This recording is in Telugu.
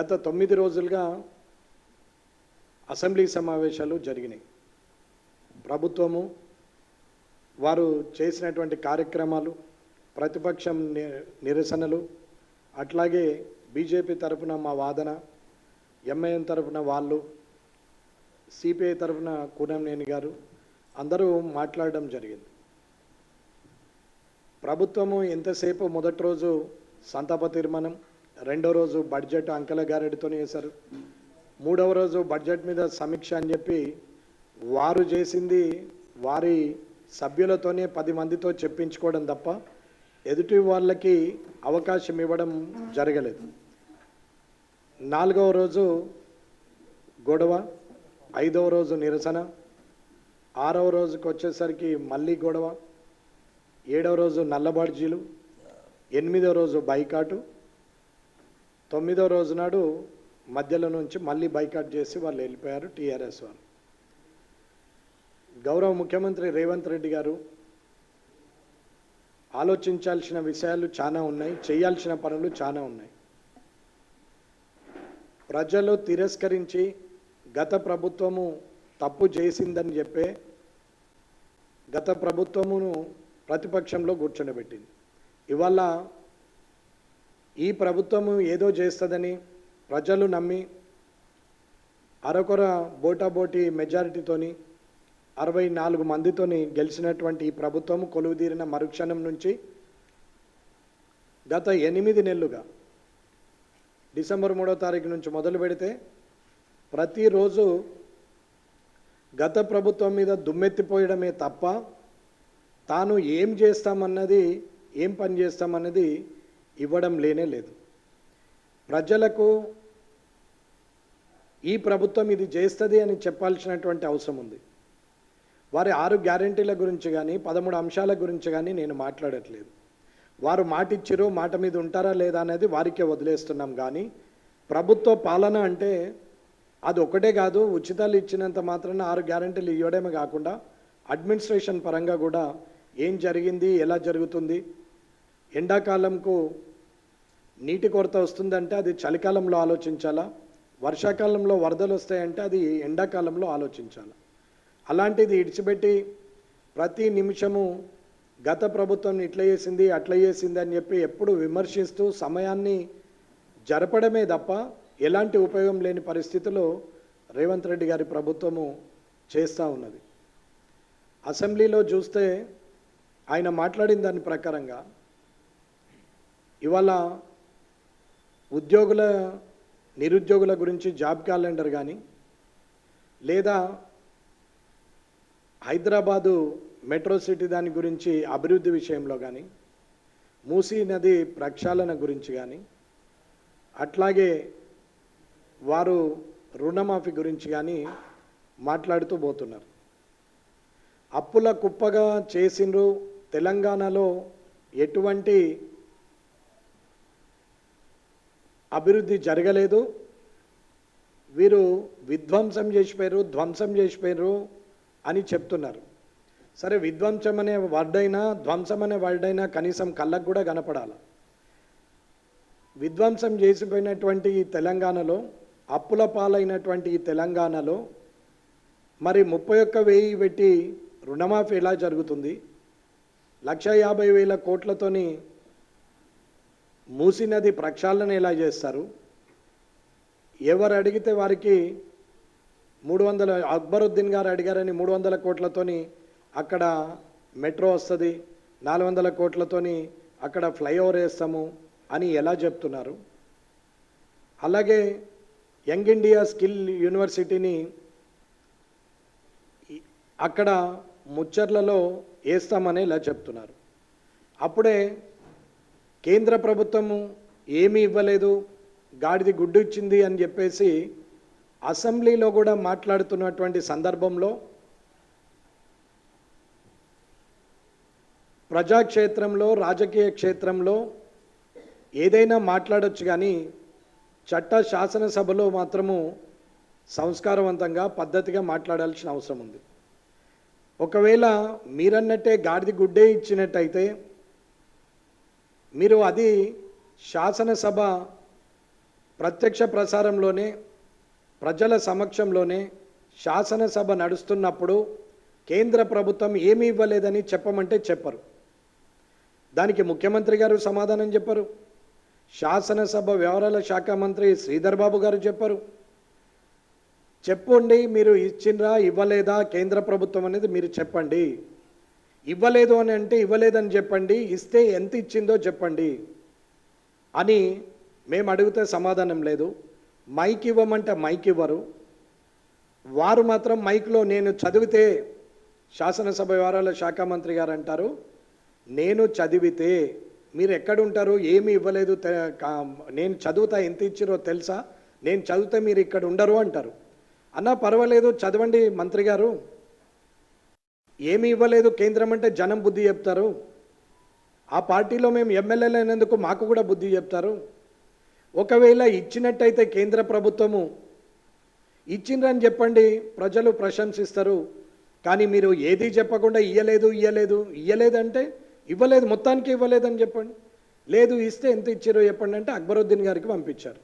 గత తొమ్మిది రోజులుగా అసెంబ్లీ సమావేశాలు జరిగినాయి. ప్రభుత్వము వారు చేసినటువంటి కార్యక్రమాలు ప్రతిపక్షం ని- నిరసనలు అట్లాగే బీజేపీ తరఫున మా వాదన ఎంఐఎం తరఫున వాళ్ళు సిపిఐ తరఫున కూనంనేని గారు అందరూ మాట్లాడడం జరిగింది. ప్రభుత్వము ఎంతసేపు మొదటి రోజు సంతాప తీర్మానం రెండో రోజు బడ్జెట్ అంకెల గారెడితో చేశారు. మూడవ రోజు బడ్జెట్ మీద సమీక్ష అని చెప్పి వారు చేసింది వారి సభ్యులతోనే పది మందితో చెప్పించుకోవడం తప్ప ఎదుటి వాళ్ళకి అవకాశం ఇవ్వడం జరగలేదు. నాలుగవ రోజు గొడవ ఐదవ రోజు నిరసన ఆరవ రోజుకి వచ్చేసరికి మళ్ళీ గొడవ ఏడవ రోజు నల్లబాడ్జీలు ఎనిమిదవ రోజు బైకాటు తొమ్మిదవ రోజు నాడు మధ్యలో నుంచి మళ్ళీ బైకాట్ చేసి వాళ్ళు వెళ్ళిపోయారు టీఆర్ఎస్ వాళ్ళు. గౌరవ ముఖ్యమంత్రి రేవంత్ రెడ్డి గారు ఆలోచించాల్సిన విషయాలు చాలా ఉన్నాయి చేయాల్సిన పనులు చాలా ఉన్నాయి. ప్రజలు తిరస్కరించి గత ప్రభుత్వము తప్పు చేసిందని చెప్పే గత ప్రభుత్వమును ప్రతిపక్షంలో కూర్చొనిపెట్టింది. ఇవాళ ఈ ప్రభుత్వము ఏదో చేస్తుందని ప్రజలు నమ్మి అరకొర బోటాబోటి మెజారిటీతోని అరవై నాలుగు మందితోని గెలిచినటువంటి ఈ ప్రభుత్వం కొలువుదీరిన మరుక్షణం నుంచి గత ఎనిమిది నెలలుగా డిసెంబర్ మూడో తారీఖు నుంచి మొదలు పెడితే ప్రతిరోజు గత ప్రభుత్వం మీద దుమ్మెత్తిపోయడమే తప్ప తాను ఏం చేస్తామన్నది ఏం పని చేస్తామన్నది ఇవ్వడం లేనే లేదు. ప్రజలకు ఈ ప్రభుత్వం ఇది చేస్తుంది అని చెప్పాల్సినటువంటి అవసరం ఉంది. వారి ఆరు గ్యారంటీల గురించి కానీ పదమూడు అంశాల గురించి కానీ నేను మాట్లాడట్లేదు. వారు మాటిచ్చిరో మాట మీద ఉంటారా లేదా అనేది వారికే వదిలేస్తున్నాం కానీ ప్రభుత్వ పాలన అంటే అది ఒకటే కాదు ఉచితాలు ఇచ్చినంత మాత్రాన ఆరు గ్యారంటీలు ఇవ్వడమే కాకుండా అడ్మినిస్ట్రేషన్ పరంగా కూడా ఏం జరిగింది ఎలా జరుగుతుంది ఎండాకాలంకు నీటి కొరత వస్తుందంటే అది చలికాలంలో ఆలోచించాలా? వర్షాకాలంలో వరదలు వస్తాయంటే అది ఎండాకాలంలో ఆలోచించాలి? అలాంటిది ఇడిచిపెట్టి ప్రతి నిమిషము గత ప్రభుత్వం ఇట్లా చేసింది అట్లా చేసింది అని చెప్పి ఎప్పుడు విమర్శిస్తూ సమయాన్ని జరపడమే తప్ప ఎలాంటి ఉపయోగం లేని పరిస్థితిలో రేవంత్ రెడ్డి గారి ప్రభుత్వము చేస్తూ ఉన్నది. అసెంబ్లీలో చూస్తే ఆయన మాట్లాడిన దాని ప్రకారంగా ఇవాళ ఉద్యోగుల నిరుద్యోగుల గురించి జాబ్ క్యాలెండర్ కానీ లేదా హైదరాబాదు మెట్రో సిటీ దాని గురించి అభివృద్ధి విషయంలో కానీ మూసీ నది ప్రక్షాళన గురించి కానీ అట్లాగే వారు రుణమాఫీ గురించి కానీ మాట్లాడుతూ పోతున్నారు. అప్పుల కుప్పగా చేసిండ్రు తెలంగాణలో ఎటువంటి అభివృద్ధి జరగలేదు. వీరు విధ్వంసం చేసిపోయారు ధ్వంసం చేసిపోయారు అని చెప్తున్నారు. సరే విధ్వంసం అనే వర్డ్ అయినా ధ్వంసం అనే వర్డ్ అయినా కనీసం కళ్ళకు కూడా కనపడాలి. విధ్వంసం చేసిపోయినటువంటి ఈ తెలంగాణలో అప్పుల పాలైనటువంటి ఈ తెలంగాణలో మరి ముప్పై ఒక్క వెయ్యి పెట్టి రుణమాఫీ ఎలా జరుగుతుంది? లక్ష యాభై వేల కోట్లతోని మూసీ నది ప్రక్షాళన ఎలా చేస్తారు? ఎవరు అడిగితే వారికి మూడు వందల అక్బరుద్దీన్ గారు అడిగారని మూడు వందల కోట్లతోని అక్కడ మెట్రో వస్తుంది నాలుగు వందల కోట్లతోని అక్కడ ఫ్లైఓవర్ వేస్తాము అని ఎలా చెప్తున్నారు? అలాగే యంగ్ ఇండియా స్కిల్ యూనివర్సిటీని అక్కడ ముచ్చర్లలో వేస్తామని ఇలా చెప్తున్నారు? అప్పుడే కేంద్ర ప్రభుత్వము ఏమీ ఇవ్వలేదు గాడిది గుడ్డు ఇచ్చింది అని చెప్పేసి అసెంబ్లీలో కూడా మాట్లాడుతున్నటువంటి సందర్భంలో ప్రజాక్షేత్రంలో రాజకీయ క్షేత్రంలో ఏదైనా మాట్లాడొచ్చు కానీ చట్ట శాసనసభలో మాత్రము సంస్కారవంతంగా పద్ధతిగా మాట్లాడాల్సిన అవసరం ఉంది. ఒకవేళ మీరన్నట్టే గాడిది గుడ్డే ఇచ్చినట్టయితే మీరు అది శాసనసభ ప్రత్యక్ష ప్రసారంలోనే ప్రజల సమక్షంలోనే శాసనసభ నడుస్తున్నప్పుడు కేంద్ర ప్రభుత్వం ఏమీ ఇవ్వలేదని చెప్పమంటే చెప్పరు. దానికి ముఖ్యమంత్రి గారు సమాధానం చెప్పరు. శాసనసభ వ్యవహారాల శాఖ మంత్రి శ్రీధర్ బాబు గారు చెప్పరు. చెప్పండి మీరు ఇచ్చిండ్రా ఇవ్వలేదా కేంద్ర ప్రభుత్వం అనేది మీరు చెప్పండి. ఇవ్వలేదు అని అంటే ఇవ్వలేదని చెప్పండి ఇస్తే ఎంత ఇచ్చిందో చెప్పండి అని మేము అడిగితే సమాధానం లేదు. మైక్ ఇవ్వమంటే మైక్ ఇవ్వరు. వారు మాత్రం మైక్లో నేను చదివితే శాసనసభ వ్యవహారాల శాఖ మంత్రి గారు అంటారు నేను చదివితే మీరు ఎక్కడుంటారు ఏమి ఇవ్వలేదు నేను చదువుతా ఎంత ఇచ్చిరో తెలుసా? నేను చదివితే మీరు ఇక్కడ ఉండరు అంటారు. అన్నా పర్వాలేదు చదవండి మంత్రి గారు. ఏమి ఇవ్వలేదు కేంద్రం అంటే జనం బుద్ధి చెప్తారు. ఆ పార్టీలో మేము ఎమ్మెల్యేలు అయినందుకు మాకు కూడా బుద్ధి చెప్తారు. ఒకవేళ ఇచ్చినట్టయితే కేంద్ర ప్రభుత్వము ఇచ్చిండ్రని చెప్పండి ప్రజలు ప్రశంసిస్తారు. కానీ మీరు ఏది చెప్పకుండా ఇయ్యలేదు ఇయ్యలేదు ఇయ్యలేదంటే ఇవ్వలేదు మొత్తానికి ఇవ్వలేదని చెప్పండి. లేదు ఇస్తే ఎంత ఇచ్చారో చెప్పండి అంటే అక్బరుద్దీన్ గారికి పంపించారు.